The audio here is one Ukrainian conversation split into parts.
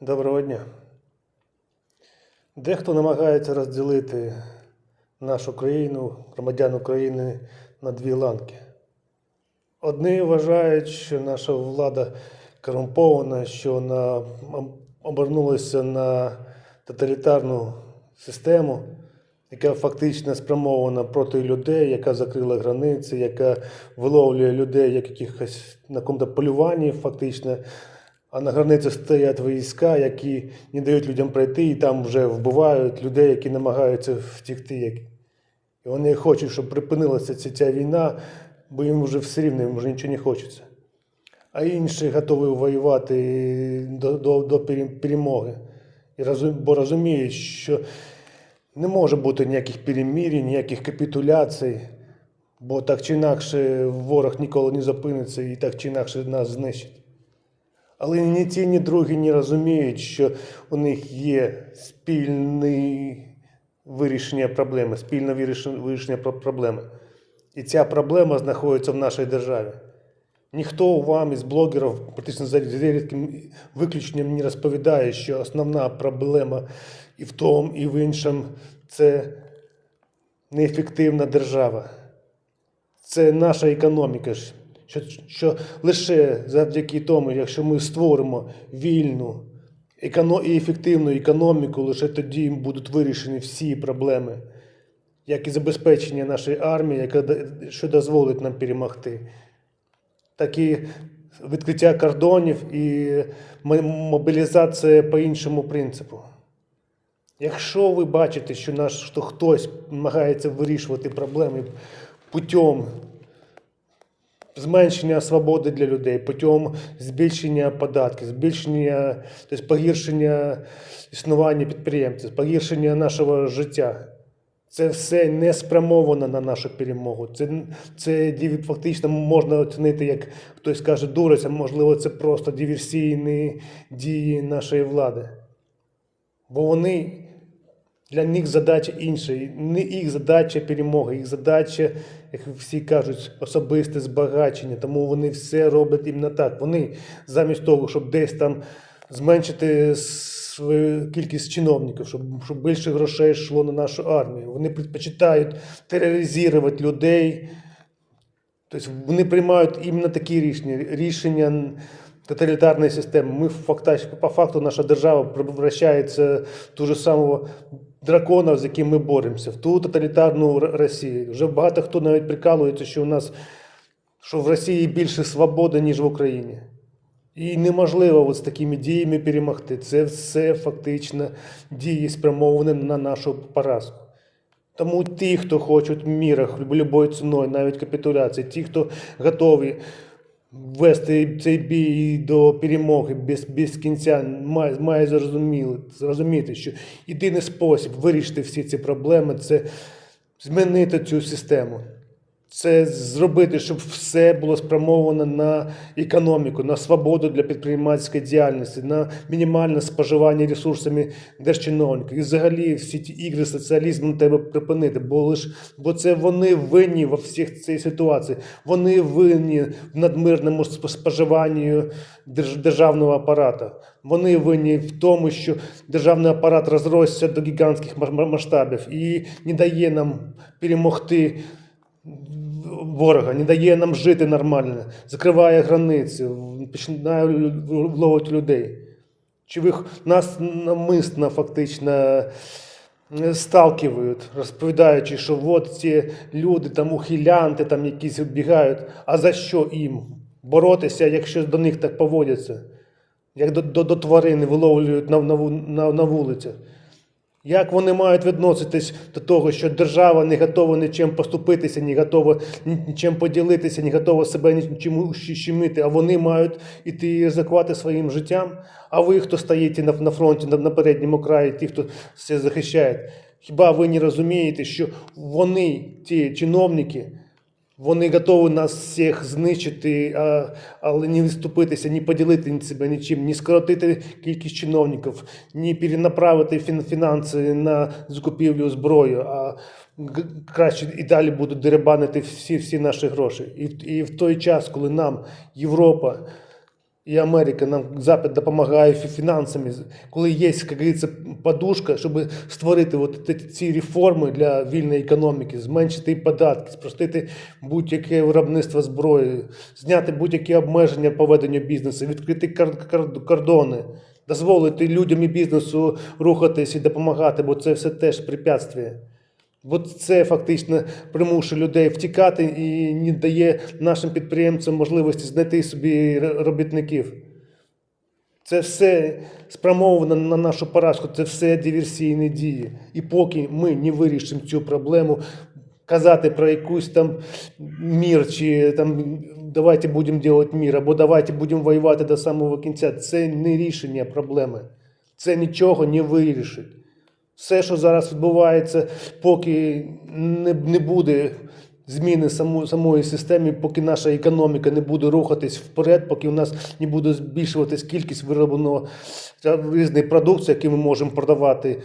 Доброго дня. Дехто намагається розділити нашу країну, громадян України на дві ланки. Одні вважають, що наша влада корумпована, що вона обернулася на тоталітарну систему, яка фактично спрямована проти людей, яка закрила границі, яка виловлює людей як якихось на якомусь полюванні, фактично. А на границі стоять війська, які не дають людям пройти, і там вже вбивають людей, які намагаються втекти. як- І вони хочуть, щоб припинилася ця, ця війна, бо їм вже все рівно, їм вже нічого не хочеться. А інші готові воювати до, до, до перемоги. І розум, бо розуміють, що не може бути ніяких перемірій, ніяких капітуляцій, бо так чи інакше ворог ніколи не зупиниться і так чи інакше нас знищить. Але ні ті, ні другі не розуміють, що у них є спільне вирішення проблеми, спільне вирішення проблеми. І ця проблема знаходиться в нашій державі. Ніхто вам із блогерів, практично за рідким виключенням, не розповідає, що основна проблема і в тому, і в іншому це неефективна держава. Це наша економіка, що, що лише завдяки тому, якщо ми створимо вільну і ефективну економіку, лише тоді будуть вирішені всі проблеми, як і забезпечення нашої армії, яка, що дозволить нам перемогти, так і відкриття кордонів і мобілізація по іншому принципу. Якщо ви бачите, що, наш, що хтось намагається вирішувати проблеми путем зменшення свободи для людей, путем збільшення податків, збільшення, тобто погіршення існування підприємців, погіршення нашого життя. Це все не спрямовано на нашу перемогу. Це, це фактично можна оцінити, як хтось каже, дуриться, можливо, це просто диверсійні дії нашої влади. Бо вони для них задача інша. Не їх задача перемоги, їх задача, як всі кажуть, особисте збагачення. Тому вони все роблять іменно так. Вони замість того, щоб десь там зменшити свою кількість чиновників, щоб, щоб більше грошей йшло на нашу армію. Вони предпочитають тероризувати людей. Тобто вони приймають іменно такі рішення, рішення тоталітарної системи. Ми по факту наша держава превращається в ту ж самого дракона, з яким ми боремося, в ту тоталітарну Росію. Вже багато хто навіть прикалується, що у нас що в Росії більше свободи, ніж в Україні. І неможливо от з такими діями перемогти. Це все фактично дії спрямовані на нашу поразку. Тому ті, хто хочуть міра будь-якою ціною, навіть капітуляції, ті, хто готові вести цей бій до перемоги без, без кінця, має, має зрозуміти, що єдиний спосіб вирішити всі ці проблеми це змінити цю систему. Це зробити, щоб все було спрямовано на економіку, на свободу для підприємницької діяльності, на мінімальне споживання ресурсами держчиновників. І взагалі всі ті ігри соціалізму треба припинити, бо лиш бо це вони винні во всіх цій ситуації. Вони винні в надмирному сп- споживанні державного апарату. Вони винні в тому, що державний апарат розросся до гігантських ма- ма- масштабів і не дає нам перемогти ворога, не дає нам жити нормально, закриває границі, починає вловити людей. Чи ви нас намисно фактично е, сталкивають, розповідаючи, що от ці люди там ухилянти, там якісь бігають, а за що їм боротися, якщо до них так поводяться, як до, до, до тварин виловлюють на, на, на вулицях. Як вони мають відноситись до того, що держава не готова нічим поступитися, не готова нічим поділитися, не готова себе нічим щемити, а вони мають іти ризикувати своїм життям? А ви, хто стоїте на, фронті, на передньому краї, ті, хто все захищає, хіба ви не розумієте, що вони, ті чиновники, вони готові нас всіх знищити, але не відступитися, не поділити себе нічим, не скоротити кількість чиновників, не перенаправити фін- фінанси на закупівлю зброї, а краще і далі будуть деребанити всі, всі наші гроші. І, і в той час, коли нам Європа І Америка нам Запад допомагає фі- фінансами, коли є, як говориться, подушка, щоб створити от ці- реформи для вільної економіки, зменшити податки, спростити будь-яке виробництво зброї, зняти будь-які обмеження по веденню бізнесу, відкрити кордони, дозволити людям і бізнесу рухатись і допомагати, бо це все теж препятствие. От це фактично примушує людей втікати і не дає нашим підприємцям можливості знайти собі робітників. Це все спрямовано на нашу поразку, це все диверсійні дії. І поки ми не вирішимо цю проблему, казати про якусь там мір, чи там давайте будемо робити мір, або давайте будемо воювати до самого кінця, це не рішення проблеми. Це нічого не вирішить. Все, що зараз відбувається, поки не, не буде зміни само, самої системи, поки наша економіка не буде рухатись вперед, поки у нас не буде збільшуватись кількість виробленого різної продукції, яку ми можемо продавати,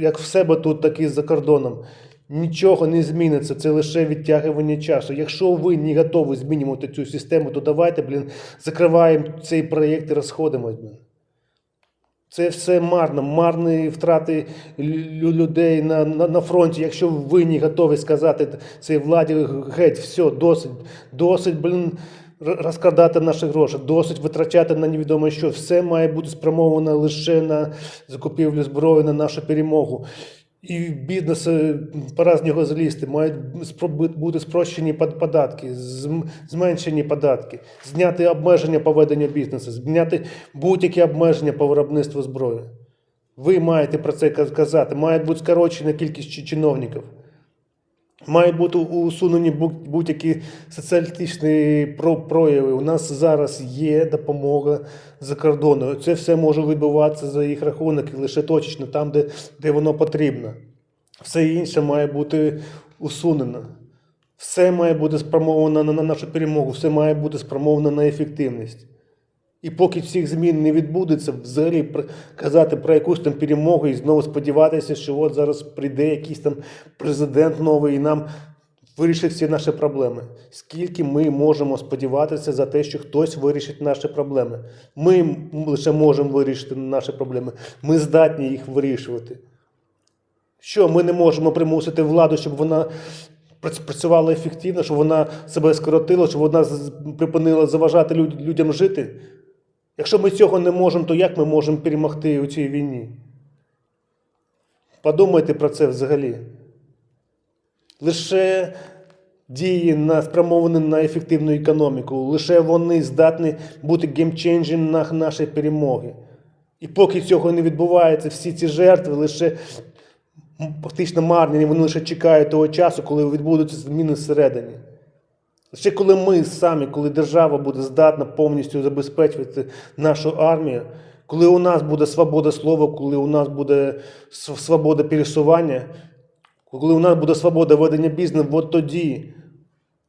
як в себе тут, так і за кордоном. Нічого не зміниться, це лише відтягування часу. Якщо ви не готові змінювати цю систему, то давайте, блін, закриваємо цей проєкт і розходимось. Це все марно, марні втрати людей на, на, на фронті. Якщо ви не готові сказати цій владі геть, все, досить, досить, блін, розкрадати наші гроші, досить витрачати на невідомо що. Все має бути спрямовано лише на закупівлю зброї, на нашу перемогу. І бізнес пора з нього злізти, мають бути спрощені под- податки, зм- зменшені податки, зняти обмеження по веденню бізнесу, зняти будь-які обмеження по виробництву зброї. Ви маєте про це казати, має бути скорочена кількість чиновників. Мають бути усунені будь- будь-які соціалістичні прояви. У нас зараз є допомога за кордоном. Це все може відбуватися за їх рахунок і лише точечно там, де, де воно потрібно. Все інше має бути усунено. Все має бути спрямовано на нашу перемогу, все має бути спрямовано на ефективність. І поки цих змін не відбудеться, взагалі казати про якусь там перемогу і знову сподіватися, що от зараз прийде якийсь там президент новий і нам вирішить всі наші проблеми. Скільки ми можемо сподіватися за те, що хтось вирішить наші проблеми? Ми лише можемо вирішити наші проблеми. Ми здатні їх вирішувати. Що ми не можемо примусити владу, щоб вона працювала ефективно, щоб вона себе скоротила, щоб вона припинила заважати людям жити? Якщо ми цього не можемо, то як ми можемо перемогти у цій війні? Подумайте про це взагалі. Лише дії на, спрямовані на ефективну економіку, лише вони здатні бути геймченджем на нашої перемоги. І поки цього не відбувається, всі ці жертви лише фактично марні, вони лише чекають того часу, коли відбудуться зміни всередині. Лише коли ми самі, коли держава буде здатна повністю забезпечувати нашу армію, коли у нас буде свобода слова, коли у нас буде свобода пересування, коли у нас буде свобода ведення бізнесу, от тоді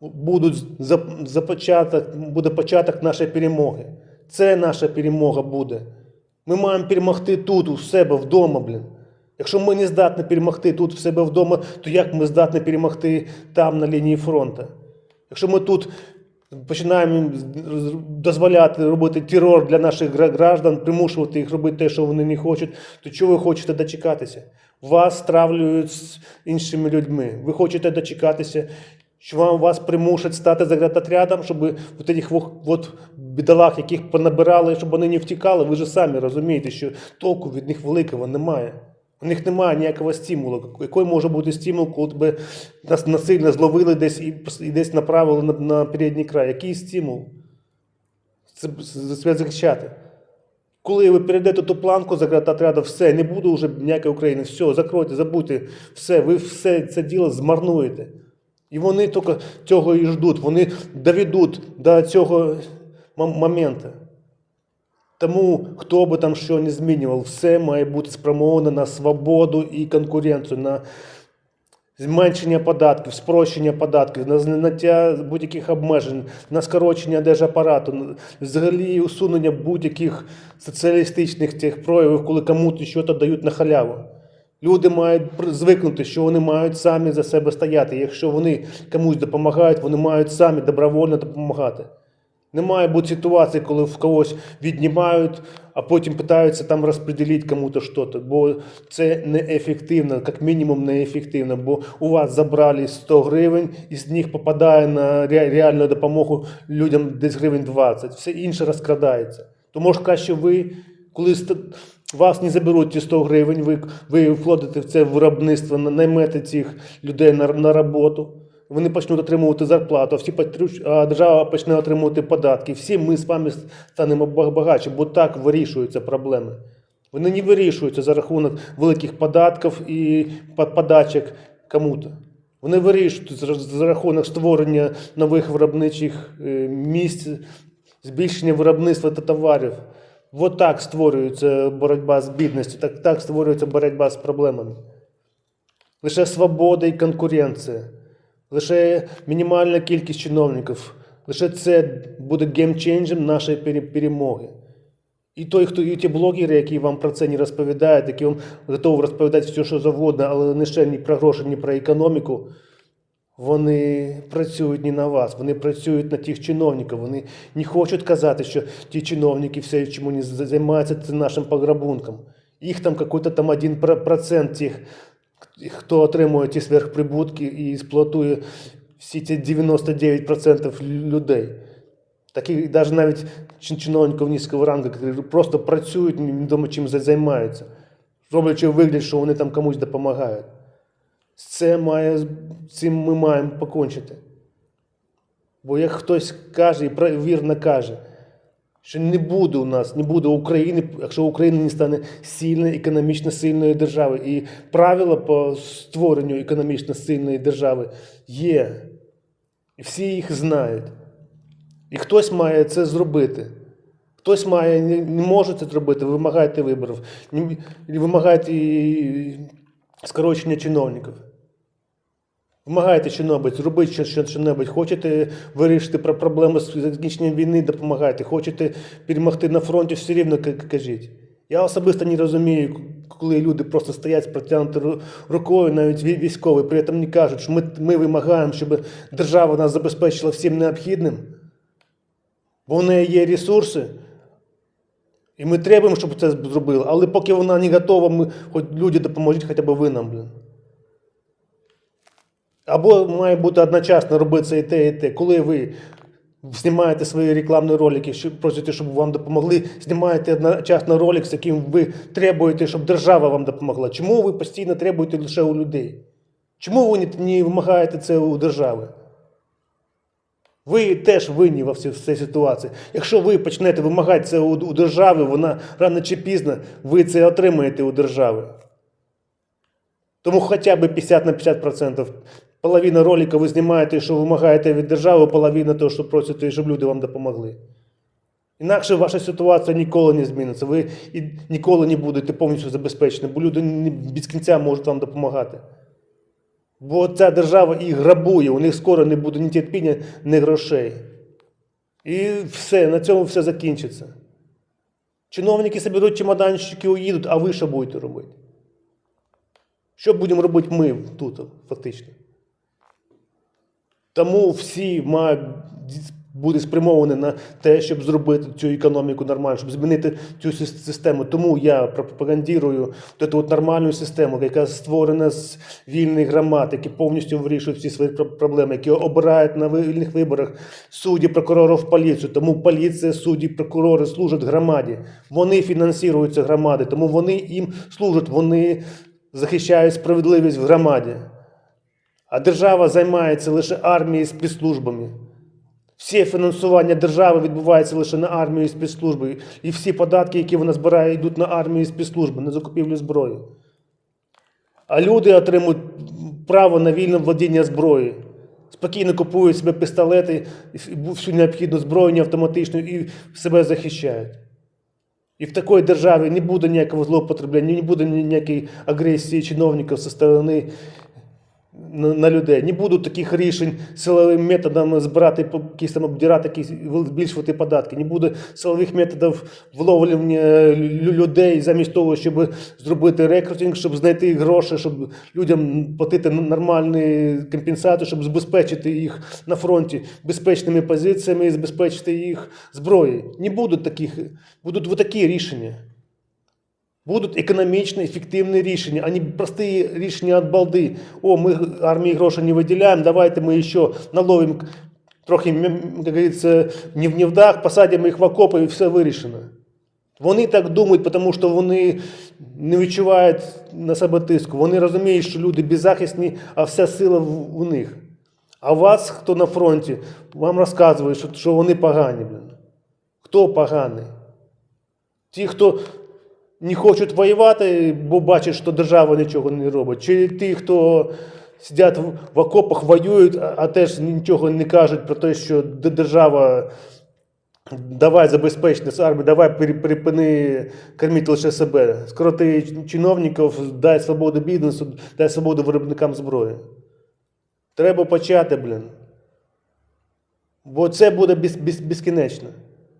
будуть за- за початок, буде початок нашої перемоги. Це наша перемога буде. Ми маємо перемогти тут, у себе вдома, блін. Якщо ми не здатні перемогти тут в себе вдома, то як ми здатні перемогти там на лінії фронту? Якщо ми тут починаємо дозволяти робити терор для наших граждан, примушувати їх робити те, що вони не хочуть, то чого ви хочете дочекатися? Вас стравлюють з іншими людьми. Ви хочете дочекатися, що вам вас примушать стати заградотрядом, щоб цих вох- от бідолах, яких понабирали, щоб вони не втікали. Ви ж самі розумієте, що толку від них великого немає. У них немає ніякого стимулу. Який може бути стимул, коли тебе нас насильно зловили десь і, десь направили на, на передній край? Який стимул? Це себе захищати. Коли ви перейдете ту планку заградотряду, все, не буде вже ніякої України, все, закройте, забудьте, все, ви все це діло змарнуєте. І вони тільки цього і ждуть, вони доведуть до цього моменту. Тому хто би там що не змінював, все має бути спрямовано на свободу і конкуренцію, на зменшення податків, спрощення податків, на зняття будь-яких обмежень, на скорочення держапарату, взагалі усунення будь-яких соціалістичних тих проявів, коли комусь щось дають на халяву. Люди мають звикнути, що вони мають самі за себе стояти. Якщо вони комусь допомагають, вони мають самі добровольно допомагати. Не має бути ситуації, коли в когось віднімають, а потім питаються там розподілити кому-то щось. Бо це неефективно, як мінімум неефективно. Бо у вас забрали 100 гривень, і з них попадає на реальну допомогу людям десь гривень 20. Все інше розкрадається. То може краще ви, коли вас не заберуть ті 100 гривень, ви, ви вкладете в це виробництво, наймете цих людей на, на роботу. Вони почнуть отримувати зарплату, всі держава почне отримувати податки. Всі ми з вами станемо багатші, бо так вирішуються проблеми. Вони не вирішуються за рахунок великих податків і подачок кому-то. Вони вирішуються за- рахунок створення нових виробничих е, місць, збільшення виробництва та товарів. От так створюється боротьба з бідністю, так, так створюється боротьба з проблемами. Лише свобода і конкуренція, лише мінімальна кількість чиновників, лише це буде геймченджем нашої перемоги. І той, хто і ті блогери, які вам про це не розповідають, які вам готові розповідати все, що завгодно, але не ще ні про гроші, ні про економіку, вони працюють не на вас, вони працюють на тих чиновників. Вони не хочуть казати, що ті чиновники все, вони з- займаються, це нашим пограбунком. Їх там якийсь там один про- процент тих, хто отримує ті сверхприбутки і експлуатує всі ці 99% людей. Таких навіть навіть чин- чиновників низького рангу, які просто працюють, невідомо чим займаються, роблячи вигляд, що вони там комусь допомагають. Це має, цим ми маємо покончити. Бо як хтось каже і вірно каже, що не буде у нас, не буде України, якщо Україна не стане сильною, економічно сильною державою. І правила по створенню економічно сильної держави є. І всі їх знають. І хтось має це зробити. Хтось має, не, може це зробити, вимагайте виборів, вимагайте скорочення чиновників. Вимагайте що-небудь, зробіть що- що- що-небудь. Хочете вирішити про проблеми з закінченням війни, допомагайте. Хочете перемогти на фронті, все рівно кажіть. Я особисто не розумію, коли люди просто стоять з протягнутою рукою, навіть військові, при цьому не кажуть, що ми, ми вимагаємо, щоб держава нас забезпечила всім необхідним, бо в неї є ресурси. І ми требуємо, щоб це зробили. Але поки вона не готова, ми хоч люди допоможіть хоча б ви нам, блін. Або має бути одночасно робитися і те, і те. Коли ви знімаєте свої рекламні ролики, що просите, щоб вам допомогли, знімаєте одночасно ролик, з яким ви требуєте, щоб держава вам допомогла. Чому ви постійно требуєте лише у людей? Чому ви не, вимагаєте це у держави? Ви теж винні во всій, цій ситуації. Якщо ви почнете вимагати це у, у держави, вона рано чи пізно ви це отримаєте у держави. Тому хоча б 50 на 50%. Половина ролика ви знімаєте, що вимагаєте від держави, половина того, що просите, щоб люди вам допомогли. Інакше ваша ситуація ніколи не зміниться. Ви і ніколи не будете повністю забезпечені, бо люди без кінця можуть вам допомагати. Бо ця держава їх грабує, у них скоро не буде ні терпіння, ні грошей. І все, на цьому все закінчиться. Чиновники соберуть чемоданчики, уїдуть, а ви що будете робити? Що будемо робити ми тут, фактично? Тому всі мають бути спрямовані на те, щоб зробити цю економіку нормально, щоб змінити цю систему. Тому я пропагандирую цю от нормальну систему, яка створена з вільних громад, які повністю вирішують всі свої проблеми, які обирають на вільних виборах судді, прокурорів, поліцію. Тому поліція, судді, прокурори служать громаді. Вони фінансуються громади, тому вони їм служать, вони захищають справедливість в громаді. А держава займається лише армією і спецслужбами. Всі фінансування держави відбувається лише на армію і спецслужби. І всі податки, які вона збирає, йдуть на армію і спецслужби, на закупівлю зброї. А люди отримують право на вільне владіння зброєю. Спокійно купують себе пістолети, всю необхідну зброю автоматично і себе захищають. І в такій державі не буде ніякого злоупотреблення, не буде ніякої агресії чиновників зі сторони на, людей. Не буде таких рішень силовим методом збирати якісь там обдирати якісь збільшувати податки. Не буде силових методів вловлення людей замість того, щоб зробити рекрутинг, щоб знайти гроші, щоб людям платити нормальні компенсації, щоб забезпечити їх на фронті безпечними позиціями забезпечити їх зброєю. Не будуть таких, будуть такі рішення. Будуть економічні, ефективні рішення, а не прості рішення від балди. О, ми армії гроші не виділяємо, давайте ми ще наловимо трохи, не в невдах, посадимо їх в окопи і все вирішено. Вони так думають, тому що вони не відчувають на себе тиску. Вони розуміють, що люди беззахисні, а вся сила в- у них. А вас, хто на фронті, вам розказує, що, вони погані. Хто поганий? Ті, хто не хочуть воювати, бо бачать, що держава нічого не робить. Чи ті, хто сидять в, окопах, воюють, а, теж нічого не кажуть про те, що держава давай забезпеч нас армію, давай припини кормити лише себе. Скороти чиновників, дай свободу бізнесу, дай свободу виробникам зброї. Треба почати, блін. Бо це буде без, без, безкінечно.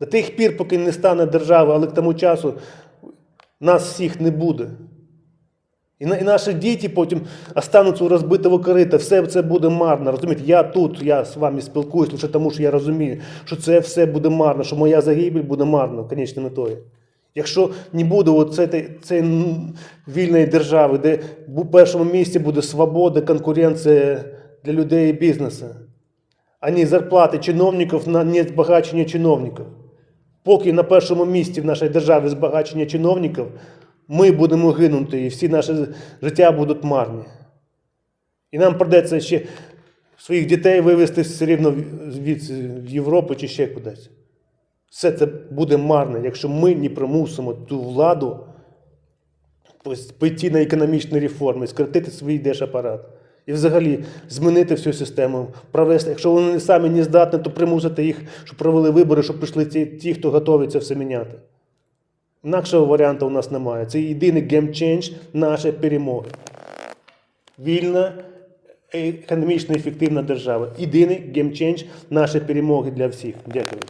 До тих пір, поки не стане держава, але к тому часу нас всіх не буде. І, наші діти потім остануться у розбитого корита, все це буде марно. Розумієте, я тут, я з вами спілкуюсь, лише тому що я розумію, що це все буде марно, що моя загибель буде марно, конечною метою. Якщо не буде от цієї вільної держави, де в першому місці буде свобода, конкуренція для людей і бізнесу, а не зарплати чиновників на збагачення чиновників. Поки на першому місці в нашій державі збагачення чиновників, ми будемо гинути, і всі наші життя будуть марні. І нам придеться ще своїх дітей вивезти все рівно в- Європу чи ще кудись. Все це буде марно, якщо ми не примусимо ту владу піти на економічні реформи, скоротити свій держапарат. І взагалі змінити всю систему, провести. Якщо вони самі не здатні, то примусити їх, щоб провели вибори, щоб прийшли ті, ті хто готові це все міняти. Інакшого варіанту у нас немає. Це єдиний геймчендж нашої перемоги. Вільна, економічно ефективна держава. Єдиний геймчендж нашої перемоги для всіх. Дякую.